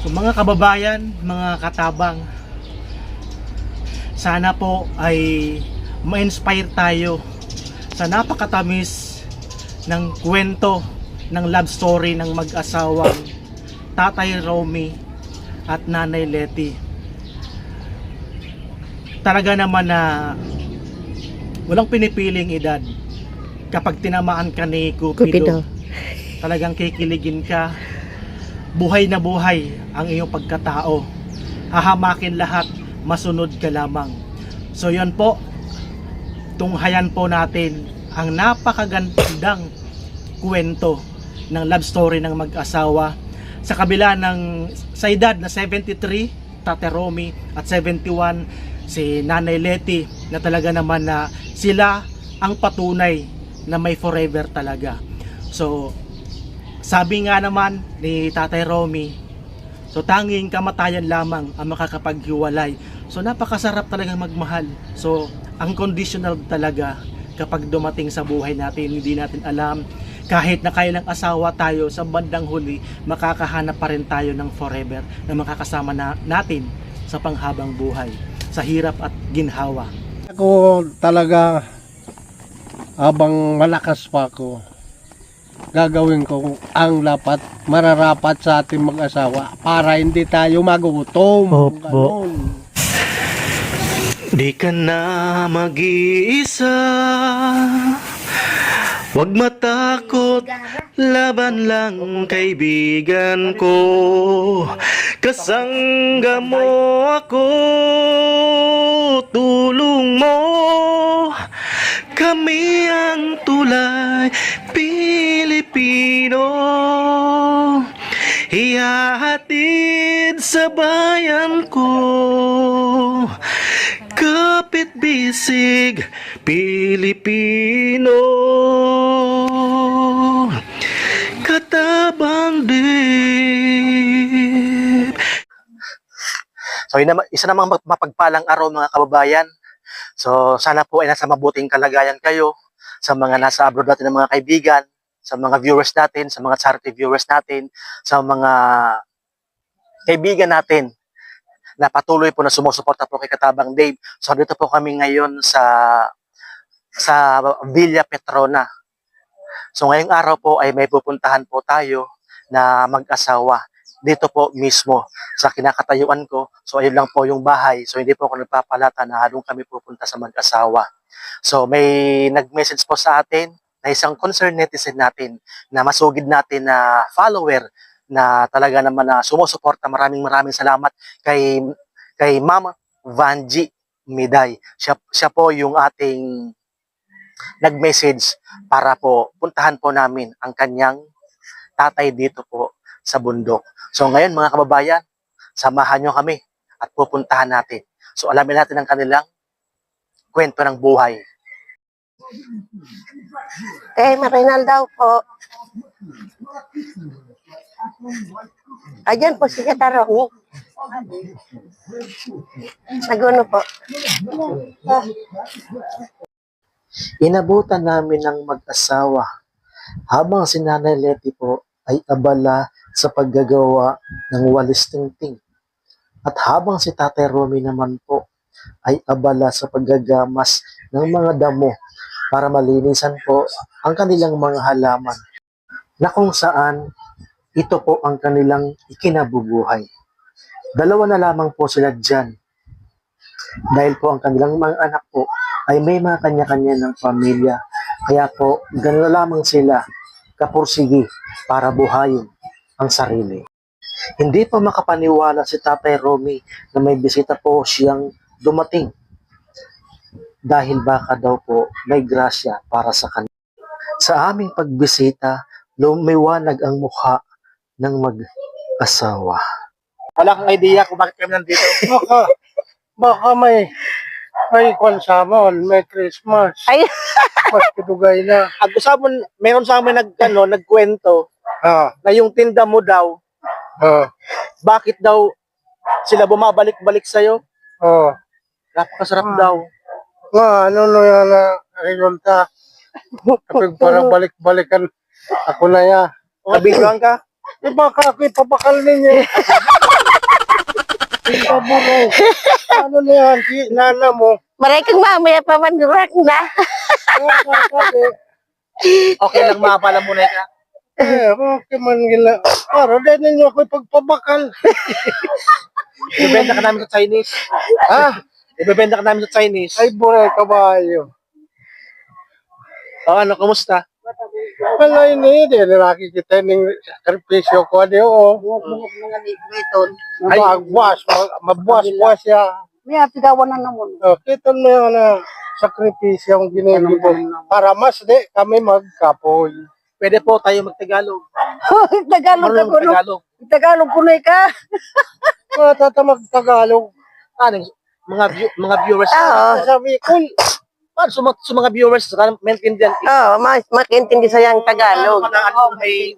So, mga kababayan, mga katabang, sana po ay ma-inspire tayo sa napakatamis ng kwento ng love story ng mag-asawang Tatay Romy at Nanay Letty. Talaga naman na walang pinipiling edad. Kapag tinamaan ka ni Cupido. Cupido, talagang kikiligin ka. Buhay na buhay ang iyong pagkatao. Hahamakin lahat, masunod ka lamang. So yon po, tunghayan po natin ang napakagandang kwento ng love story ng mag-asawa sa kabila ng sa edad na 73 Tate Romy at 71 si Nanay Letty na talaga naman na sila ang patunay na may forever talaga so sabi nga naman ni Tatay Romy so tanging kamatayan lamang ang makakapaghiwalay. So napakasarap talagang magmahal. So ang conditional talaga kapag dumating sa buhay natin hindi natin alam. Kahit na kailang asawa tayo sa bandang huli makakahanap pa rin tayo ng forever na makakasama na natin sa panghabang buhay sa hirap at ginhawa. Ako talaga, habang malakas pa ako, gagawin ko ang dapat mararapat sa ating mag-asawa para hindi tayo magutom. Opo. Di ka na mag-iisa. Huwag matakot, laban lang kaibigan ko. Kasangga mo ako, tulong mo. Kami ang tulay, Pilipino Ihahatid sa bayan ko. Kapit bisig Pilipino. Katabang dip So yun naman, isa namang mapagpalang araw mga kababayan. So sana po ay nasa mabuting kalagayan kayo sa mga nasa abroad natin ng mga kaibigan, sa mga viewers natin, sa mga charity viewers natin, sa mga kaibigan natin na patuloy po na sumusuporta po kay Katabang Dave. So dito po kami ngayon sa sa Villa Petrona. So ngayong araw po ay may pupuntahan po tayo na mag-asawa dito po mismo sa kinakatayuan ko. So ayun lang po yung bahay. So hindi po ako nagpapalata na doon kami pupunta sa mag-asawa. So may nag-message po sa atin na isang concerned netizen natin na masugid natin na follower na talaga naman na sumusuporta. Maraming maraming salamat kay kay Ma'am Vanji Miday. Siya, siya po yung ating nag-message para po puntahan po namin ang kanyang tatay dito po sa bundok. So ngayon mga kababayan, samahan nyo kami at pupuntahan natin. So alamin natin ang kanilang kwento ng buhay. Kay Marinal daw po. Ayan po si Katarong. Naguno po. Inabutan namin ng mag-asawa habang si Nanay Letty po ay abala sa paggagawa ng walis tingting. At habang si Tatay Romy naman po ay abala sa paggagamas ng mga damo para malinisan po ang kanilang mga halaman na kung saan ito po ang kanilang ikinabubuhay. Dalawa na lamang po sila dyan dahil po ang kanilang mga anak po ay may mga kanya-kanya ng pamilya. Kaya po, gano'n lamang sila kapursigi para buhayin ang sarili. Hindi pa makapaniwala si Tatay Romy na may bisita po siyang dumating dahil baka daw po may grasya para sa kanya. Sa aming pagbisita, lumiwanag ang mukha ng mag-asawa. Wala kang idea kung bakit kami nandito. Baka, baka may may konsamon, may Christmas. Ay. Mas pinugay na. Ang usapon, meron sa amin nag, ano, nagkwento Ah, na yung tinda mo daw, ah, bakit daw sila bumabalik-balik sa'yo? oh. Napakasarap Ah. daw. Nga, ano no yan na resulta? Kapag parang balik-balikan, ako na ya. Nabidyoan ka? Eh baka ako ipapakal ninyo. Tita Burong. Ano na yan? Si nana mo. Maray kang mamaya pa manurak na. Ano sasabi? Okay lang mapala muna ka. Eh, okay man gila. Para din ninyo ako pagpabakal. Ibebenta ka namin sa Chinese. Ha? Ibebenta ka namin sa Chinese. Ay, buray kabayo. O ano, kumusta? Wala ini, di na nakikita ng sakripisyo ko. Di o. Magbuwas, mabuwas-buwas siya. May apigawan na naman. Oh, kita mo yung ano, sakripisyo ang ginagawa. Para mas di kami magkapoy. Pwede po tayo magtagalog. Tagalog ka ko, no? Tagalog. Tagalog ko na ka. Matata magtagalog. Ano, mga view, mga viewers. Oo. Sabi ko, Paano sa, mga- sa mga viewers, sana maintindihan. Oo, mas makintindi sa yung Tagalog. Ano, ano, may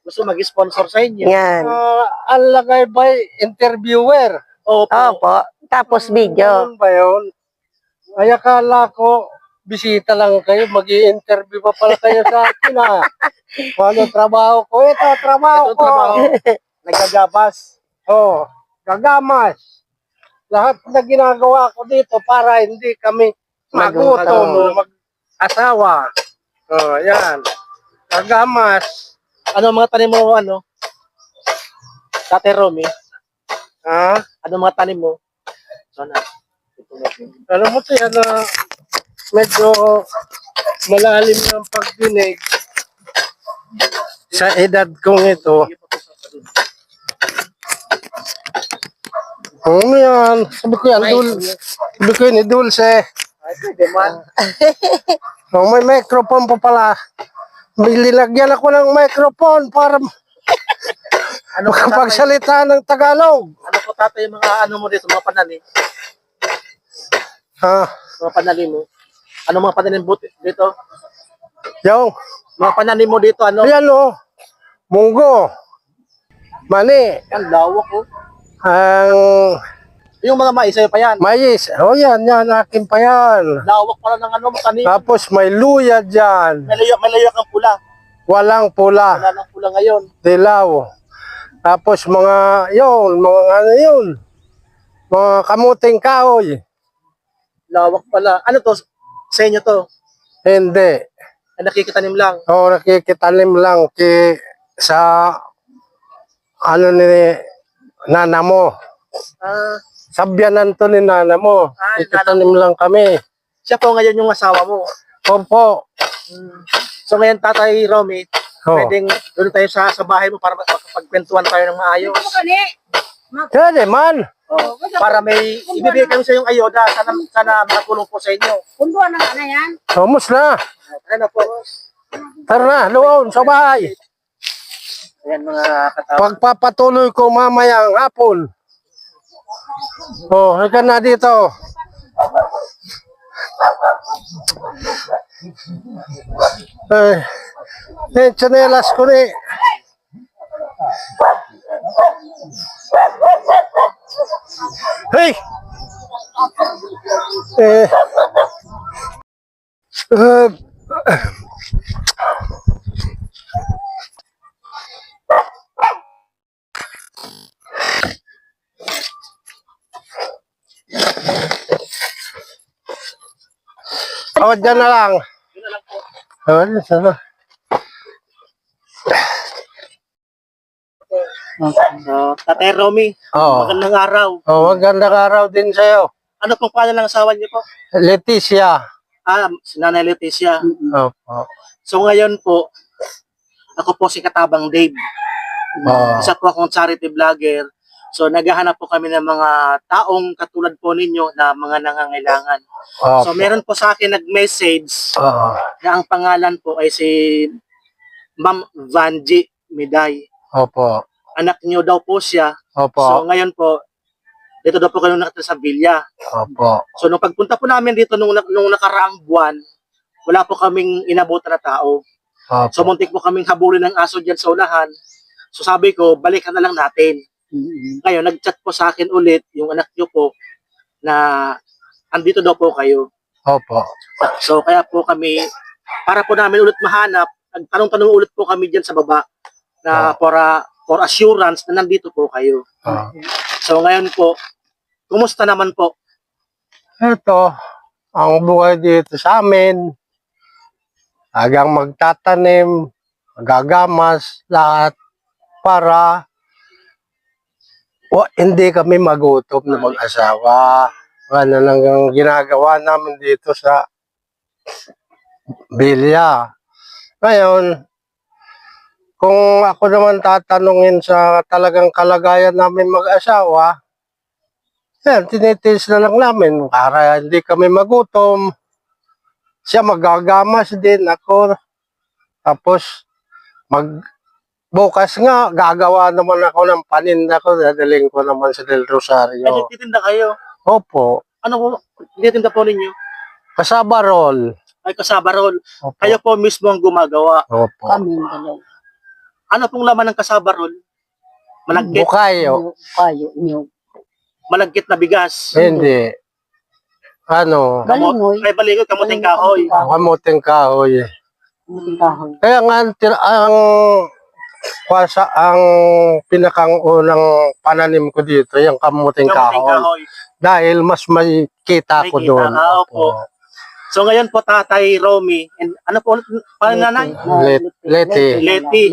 gusto mag-sponsor sa inyo. Yan. ah, ang lagay ba interviewer? Opo. Opo. Tapos video. Ganun ba yun? Ay, akala ko, bisita lang kayo, mag interview pa pala kayo sa akin, ha? Ano trabaho ko? Ito, trabaho Ito ko. trabaho. Nagagabas. Oh, gagamas. Lahat na ginagawa ko dito para hindi kami magutom, Magutom. mag-asawa. Oh, yan. Gagamas. Ano mga tanim mo, ano? Tate Romy, Ha? ano mga tanim mo? Sana. Alam mo to yan na medyo malalim ng pagdinig sa edad kong ito. Ano yan? Sabi ko yan, dul. Sabi ko yun, dulce. Ay, pwede man. Oh, may microphone pa pala. May linagyan ako ng microphone para Ano makapagsalita ng Tagalog. ano po tatay yung mga ano mo dito, mga pananim? Ha? Mga pananim mo? Ano mga pananim buti dito? Yung, Mga pananim mo dito, ano? ayan o. Munggo. Mani. Ang lawak ko. Ang Yung mga mais, sa'yo pa yan. mais. O yan, yan. Akin pa yan. Lawak pala ng ano, matanim. Tapos may luya dyan. May layo, may layo kang pula. Walang pula. Wala nang pula ngayon. Dilaw. Tapos mga, yun, mga ano yun. Mga kamuting kahoy. Lawak pala. Ano to? Sa inyo to? Hindi. Ay, nakikitanim lang. O nakikitanim lang ki, sa ano ni nana mo. Ah, Sabyanan to ni nana mo. Ah, Ikitanim lang kami. siya po ngayon yung asawa mo. Opo. So ngayon, Tatay Romy, Oh. pwedeng doon tayo sa, sa bahay mo para makapagkwentuhan tayo ng maayos. Pwede man. Oh, para may ibibigay kami sa yung ayuda. Sana, sana makatulong po sa inyo. Kunduan na nga na yan. Vamos na. Ano po? Tara na, luon sa bahay. Ayan mga katawa. Pagpapatuloy ko mamayang hapon. Oh, halika na dito. Eh, eh, chanelas ko ni. Hey! Eh, eh, oh, dyan na lang. Dyan sana. Uh, Tatay Romy, Oh. magandang araw. Oh, magandang araw din sa'yo. Ano pong pangalan ng asawa niyo po? Leticia. Ah, si Nanay Leticia. Opo. So ngayon po, ako po si Katabang Dave. Oh. Isa po akong charity vlogger. So naghahanap po kami ng mga taong katulad po ninyo na mga nangangailangan. Opo. So meron po sa akin nag-message Oo. na ang pangalan po ay si Ma'am Vanji Miday. Opo. Anak niyo daw po siya. So Opo. ngayon po, dito daw po kayo nakatira sa Villa. Opo. So nung pagpunta po namin dito nung, nung nakaraang buwan, wala po kaming inabutan na tao. So Opo. muntik po kaming habulin ng aso dyan sa unahan. So sabi ko, balikan na lang natin. Ngayon, nag-chat po sa akin ulit yung anak niyo po na andito daw po kayo. Opo. So kaya po kami, para po namin ulit mahanap, nagtanong-tanong ulit po kami dyan sa baba na Ah. for, uh, for assurance na nandito po kayo. Ah. So ngayon po, kumusta naman po? Ito, ang buhay dito sa amin, agang magtatanim, magagamas, lahat para o, hindi kami magutom na mag-asawa. Ano lang ang ginagawa namin dito sa Bilya. Ngayon, kung ako naman tatanungin sa talagang kalagayan namin mag-asawa, yan, tinitiis na lang namin para hindi kami magutom. Siya magagamas din ako. Tapos, mag, bukas nga, gagawa naman ako ng paninda ko. Dadaling ko naman sa Del Ay, Rosario. nagtitinda kayo. Opo. Ano po? Nagtitinda po ninyo? Kasaba roll. Ay, kasabarol. Opo. Kayo po mismo ang gumagawa. Opo. Kami dalawa. Ano pong laman ng kasabarol? Malagkit, Bukayo. Kayo, niyo. malagkit na bigas. Hindi. Ano, Galingoy. Ay, baligoy, kamuting kahoy. kamuting kahoy. Kamuting kahoy. Kaya nga, ang, tir- ang, pinakang unang pananim ko dito, yung kamuting kahoy. Dahil mas may kita May ko kita, doon. ah, opo. So ngayon po tatay Romy, and ano po ulit pananay? Let- Leti. Leti.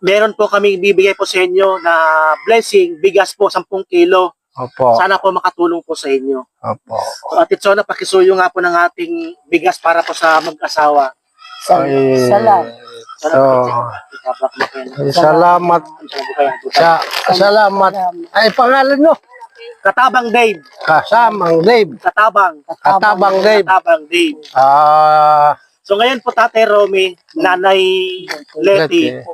Meron po kami bibigay po sa inyo na blessing, bigas po 10 kilo. Opo. Sana po makatulong po sa inyo. Opo. So, At ito na pakisuyo nga po ng ating bigas para po sa mag-asawa. Ay, Salamat. So, salamat sa salamat. Ay, pangalan mo? Katabang Dave. Kasamang Dave. Katabang. Katabang Dave. Katabang Dave. Ah, So ngayon po Tatay Romy, Nanay Leti, Leti.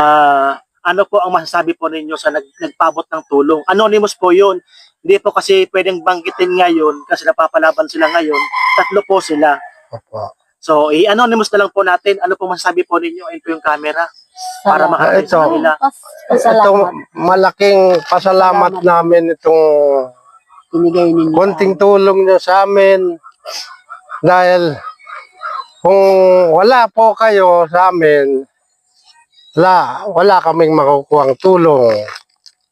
ah ano po ang masasabi po ninyo sa nag, nagpabot ng tulong? Anonymous po yun. Hindi po kasi pwedeng banggitin ngayon kasi napapalaban sila ngayon. Tatlo po sila. Opo. So, i-anonymous na lang po natin. Ano po masasabi po ninyo? Ayun po yung camera. Para makarating sa Ito. kanila. Ito, malaking pasalamat namin itong Pinigay ninyo. konting tulong nyo sa amin. Dahil kung wala po kayo sa amin, wala, wala kaming makukuhang tulong.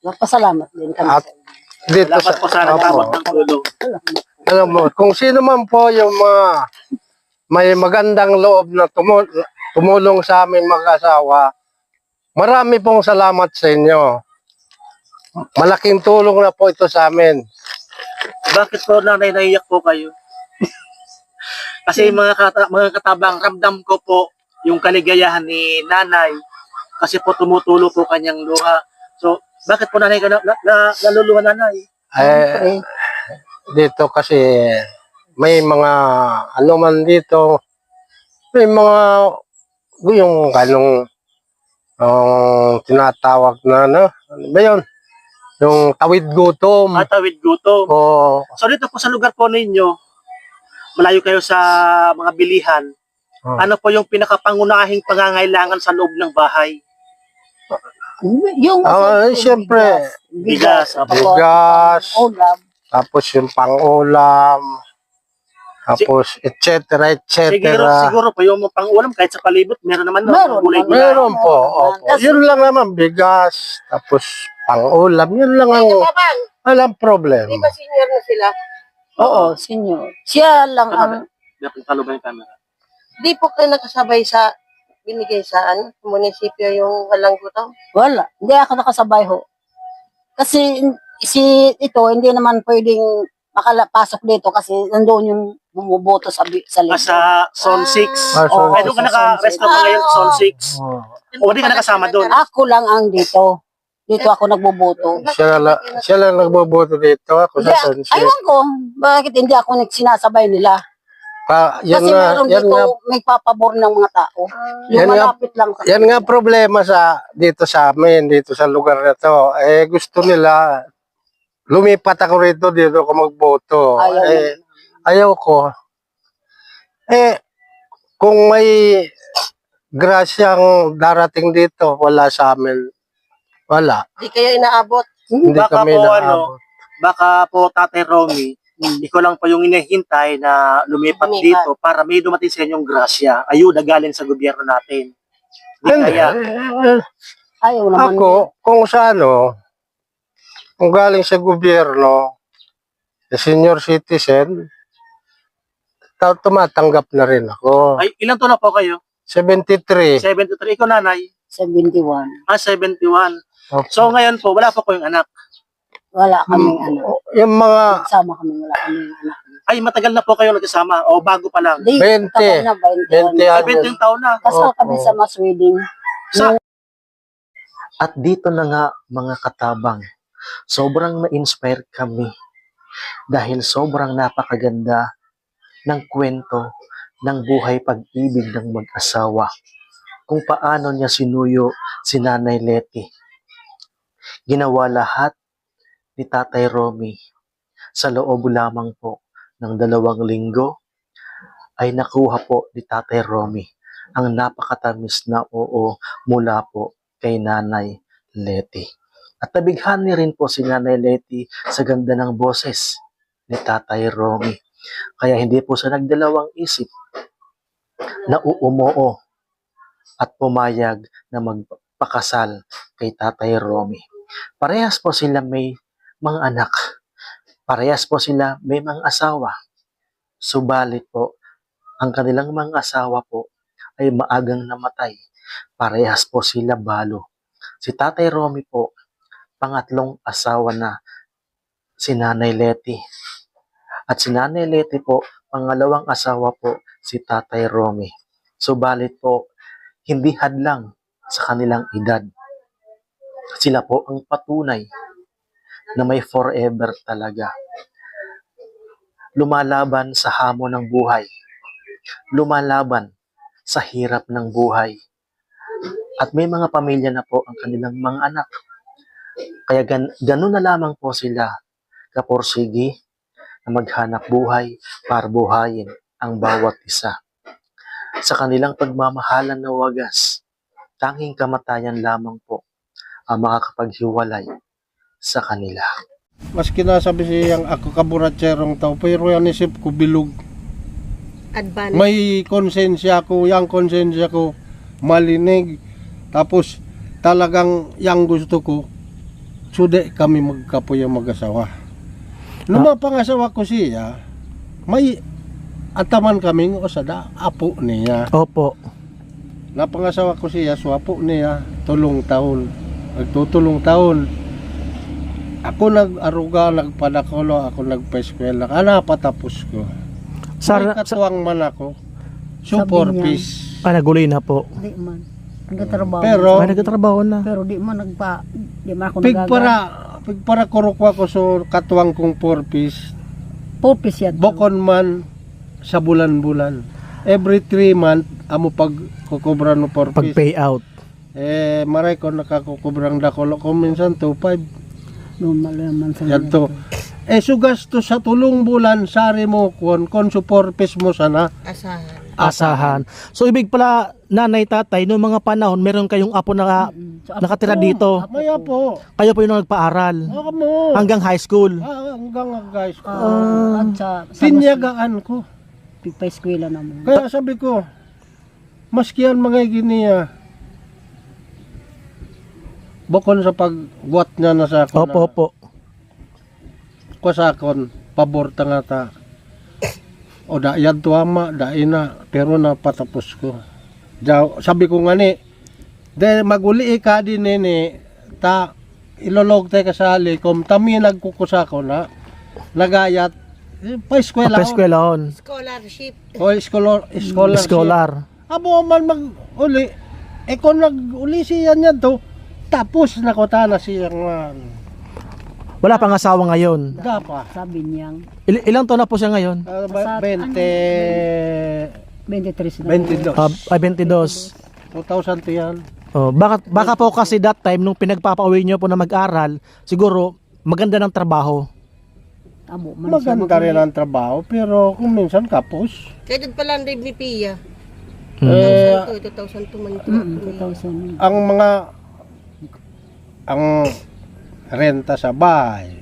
Magpasalamat din kami. At dito Salamat po sa Opo. nagpabot ng tulong. alam mo, kung sino man po yung mga may magandang loob na tumu- tumulong sa amin mag-asawa, marami pong salamat sa inyo. Malaking tulong na po ito sa amin. Bakit po nanay naiyak po kayo? Kasi mga, kata, mga katabang, ramdam ko po yung kaligayahan ni nanay kasi po tumutulo po kanyang luha. So, bakit po nanay ka na, na, na, naluluha nanay? Eh, dito kasi may mga ano man dito, may mga yung ganong ang tinatawag na ano, ano ba yun? Yung tawid gutom. Matawid gutom. O, So, dito po sa lugar po ninyo, malayo kayo sa mga bilihan, Oh. ano po yung pinakapangunahing pangangailangan sa loob ng bahay? Yung Ah, siyempre, Bigas, apo. bigas, Ulam. tapos yung pang-ulam, tapos et cetera, et Siguro, cetera. siguro po yung pang-ulam kahit sa palibot, meron naman Meron gulay naman. gulay. Meron po, opo. Yun lang naman, bigas, tapos pang-ulam, yun lang ang walang problem. senior na sila? Oo, senior. Siya lang ang... Dapat talo ba yung camera? Di po kayo nakasabay sa binigay sa ano, munisipyo yung walang gutom? Wala. Hindi ako nakasabay ho. Kasi si ito, hindi naman pwedeng makalapasok dito kasi nandoon yung bumuboto sa, bi- sa Ah, likod. sa Zone 6. Ah, Ay, doon ka sa naka-rest na ba ngayon, Ah, Zone 6? Oh. O, di ka nakasama doon. Ako lang ang dito. Dito ako nagboboto. Siya lang, siya lang nagboboto dito, ako Hindi, sa sunset. aywan ko, bakit hindi ako nagsinasabay nila? Pa, yan Kasi nga, meron yan dito nga, may papabor ng mga tao. Yung Yan nga- malapit lang sa yan nga problema sa dito sa amin, dito sa lugar na to. Eh gusto nila lumipat ako rito dito ako magboto. Ayaw eh, ayaw ko. Eh kung may grasyang darating dito, wala sa amin. Wala. Di kayo inaabot? Hindi Baka kami po, na ano, Baka po, Tatay Romy, ikaw lang po yung inihintay na lumipat Lumipat. dito para may dumating sa inyong grasya. Ayuda galing sa gobyerno natin. Di Hindi. kaya, Ayaw naman. Ako, kung sa ano, kung galing sa gobyerno, sa senior citizen, ta- tumatanggap na rin ako. Ay, ilang taon na po kayo? 73. 73. Ikaw nanay? 71. Ah, 71. Opo. So ngayon po, wala pa po yung anak. Wala kaming anak. yung mga Sama kami, wala kaming anak. Ay, matagal na po kayo nagkasama o bago pa lang? Di, 20. tagal na 20. 20 Ay, anos. 20 taon na. Kasal Opo. kami sa mass wedding. At dito na nga mga katabang, sobrang na-inspire kami dahil sobrang napakaganda ng kwento ng buhay pag-ibig ng mag-asawa. Kung paano niya sinuyo si Nanay Leti. Ginawa lahat ni Tatay Romy sa loob lamang po ng dalawang linggo ay nakuha po ni Tatay Romy ang napakatamis na oo mula po kay Nanay Leti. At nabighani rin po si Nanay Leti sa ganda ng boses ni Tatay Romy. Kaya hindi po siya nagdalawang isip na uumoo at pumayag na magpakasal kay Tatay Romy. Parehas po sila may mga anak. Parehas po sila may mga asawa. Subalit po, ang kanilang mga asawa po ay maagang namatay. Parehas po sila balo. Si Tatay Romy po, pangatlong asawa na si Nanay Leti. At si Nanay Leti po, pangalawang asawa po si Tatay Romy. Subalit po, hindi hadlang sa kanilang edad. Sila po ang patunay na may forever talaga. Lumalaban sa hamon ng buhay. Lumalaban sa hirap ng buhay. At may mga pamilya na po ang kanilang mga anak. Kaya gan ganun na lamang po sila kaporsigi na maghanap buhay para buhayin ang bawat isa. Sa kanilang pagmamahalan na wagas, tanging kamatayan lamang po ang makakapaghiwalay sa kanila. mas kinasabi siyang ako kaburatserong tao, pero yan isip ko bilog. Advance. May konsensya ko, yang konsensya ko malinig. Tapos talagang yang gusto ko, sude kami magkapuya mag-asawa. Nung mapangasawa ko siya, may ataman kaming osada, apo niya. Opo. Napangasawa ko siya, so apo niya, tulong taon. Nagtutulong taon. Ako nag-aruga, nagpadakolo, ako nagpa-eskwela. Ana, patapos ko. Sa, May katuwang man ako. Super peace. ah, naguloy na po. Di man. Nagtatrabaho. Pero- Ay, nagtatrabaho na. pero di man nagpa di man ako Pig nagaga. para, pig para kurukwa ko so katuwang kong four piece. Pupis yan. Bokon man sa bulan-bulan. Every three month, amo pag kukubra no four Pag payout. Eh, maray ko nakakukubrang dakolo ko minsan 2.5. Lumalaman sa Yan to. Eh, sugas to sa tulong bulan, sari mo kon, kon so four piece mo sana. Asahan. Asahan. So, ibig pala, nanay, tatay, noong mga panahon, meron kayong apo na. So, nakatira ako- dito. Maya po. Kayo po yung nagpaaral. Ako mo. Hanggang high school. Ah, hanggang nga, guys. Ah, at sa, sa ko. Pagpa-eskwela naman. Kaya sabi ko, maski yan mga giniya, bukon sa pagbuat niya na sa ako Opo, opo. ko sa akon, pabor ta nga ta. O da yan to ama, da ina, pero napatapos ko. Da, sabi ko nga ni, de maguli ka din nini, ta ilolog tayo kasali, kung tami nagkukusa ko na, nagayat, eh, pa eskwela ko. Paeskwelahon. Scholarship. O scholar, scholar. Scholar. Abo man mag uli. Eh kung nag-uli siya niya to, tapos na ko ta na siya nga. Wala pang asawa ngayon. Dapa. Sabi niyang Il- ilang taon na po siya ngayon? Uh, Sa- 20, 23 na. 22. Ah, ay, 22. 2000 to yan. Oh, baka, baka po kasi that time, nung pinagpapauwi niyo po na mag-aral, siguro, maganda ng trabaho. Abo man siya Maganda rin ang trabaho, pero kung minsan kapos. Kaya doon pala ang drive ni Pia. Hmm. Eh, Ito, 2002 man ito. Mm, 2000. ang mga ang renta sa bahay,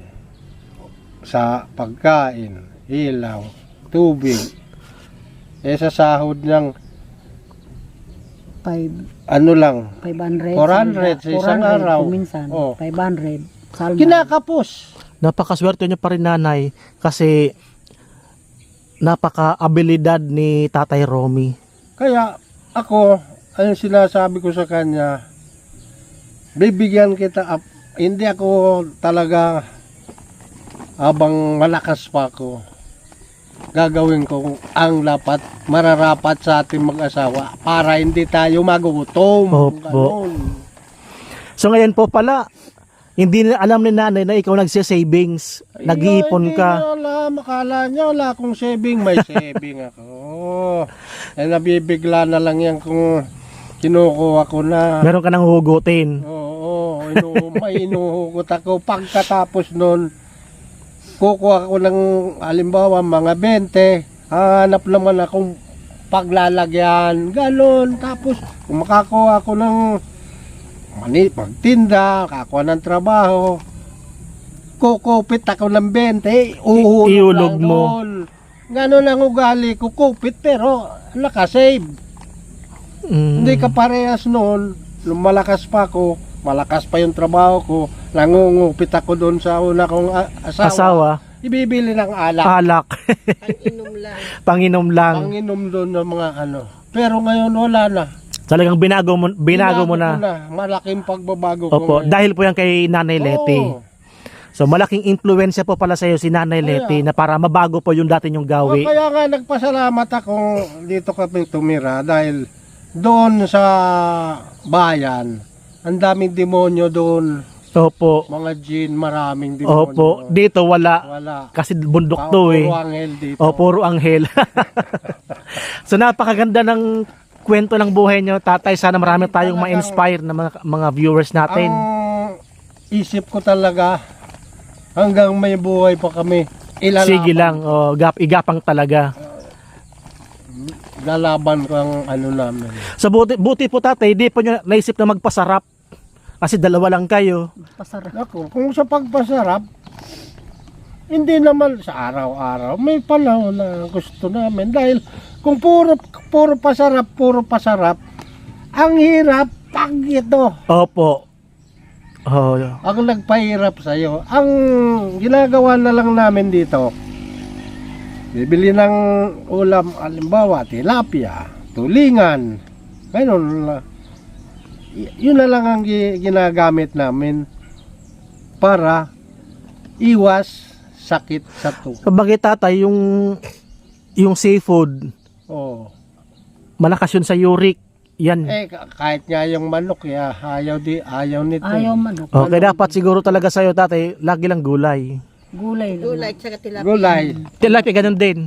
sa pagkain, ilaw, tubig, eh sa sahod ng 5 ano lang, 500. 400 sa isang araw. Minsan, Oh. 500. Salman. Kinakapos. Napakaswerte niyo pa rin nanay kasi napaka-abilidad ni Tatay Romy. Kaya ako, ang sinasabi ko sa kanya, bibigyan kita, up. Hindi ako talaga habang malakas pa ako, gagawin ko ang dapat mararapat sa ating mag-asawa para hindi tayo magutom. Opo. So ngayon po pala, hindi na alam ni nanay na ikaw nagsi-savings, nag-iipon ka. Hindi na alam, akala niya wala akong saving, may saving ako. Eh, nabibigla na lang yan kung kinukuha ko na. Meron ka nang hugutin. Oo, inu may inuhugot ako. Pagkatapos nun, kukuha ko ng, halimbawa, mga 20. Hanap naman akong paglalagyan. Ganon. Tapos, kung makakuha ako ng mani, pagtinda, kakuha ng trabaho, kukupit ako ng 20, uhulog Iulog mo. doon. Ganon ang ugali, kukupit pero nakasave. Mm. Hindi ka parehas noon, nung malakas pa ako, malakas pa yung trabaho ko, nangungupit ako doon sa una kong asawa, Asawa, ibibili ng alak, alak, Ang inom lang. panginom lang. panginom doon ng mga ano. Pero ngayon wala na. Talagang binago mo, binago mo ko na. Malaking pagbabago ko Opo, ngayon. dahil po yan kay Nanay Leti. Oo. So malaking impluensya po pala sa iyo si Nanay Leti na para mabago po yung dati yung O, gawi. kaya nga nagpasalamat ako dito kami tumira dahil doon sa bayan, ang daming demonyo doon, Opo. mga jin, maraming demonyo. Opo, dito wala Wala. kasi bundok to eh. Puro anghel dito. O puro anghel. so napakaganda ng kwento ng buhay nyo, tatay. Sana marami tayong ma-inspire na mga, mga viewers natin. Ang isip ko talaga, hanggang may buhay pa kami, ilalaban, Sige lang, o, gap, igapang talaga. lalaban ko ang ano namin. So buti, buti po tatay, di po nyo naisip na magpasarap. Kasi dalawa lang kayo. Pasarap. Ako, kung sa pagpasarap, hindi naman sa araw-araw, may panahon na gusto namin. Dahil kung puro, puro pasarap, puro pasarap, ang hirap pag ito. Opo. Oh, Ang nagpahirap sa'yo. Ang ginagawa na lang namin dito, bibili ng ulam, alimbawa, tilapia, tulingan, ganun lang. Yun na lang ang gi- ginagamit namin para iwas sakit sa tubo. Kabagay tatay, yung yung seafood, Oh. malakas yun sa uric. Yan. Eh, ka- kahit nga yung manok, ya, ayaw, di, ayaw nito. Ayaw manok. Okay, dapat siguro talaga sa'yo tatay, lagi lang gulay. Gulay lang. Gulay, tsaka tilapia. Gulay. Tilapia ganun din.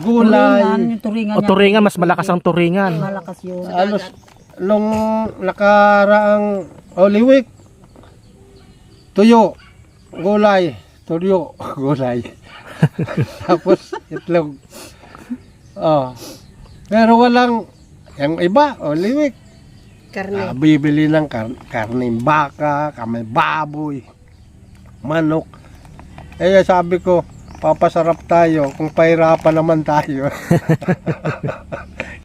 Gulay. Turingan, yung turingan O turingan, mas malakas ang turingan. Malakas yun. Alos, nung nakaraang Holy Week, tuyo, gulay, tuyo, gulay. Tapos itlog. Oh. Pero walang, yung iba, Holy Week, Karne. ah, bibili ng kar karning baka, kamay baboy, manok. Eh sabi ko, papasarap tayo kung pahirapan naman tayo.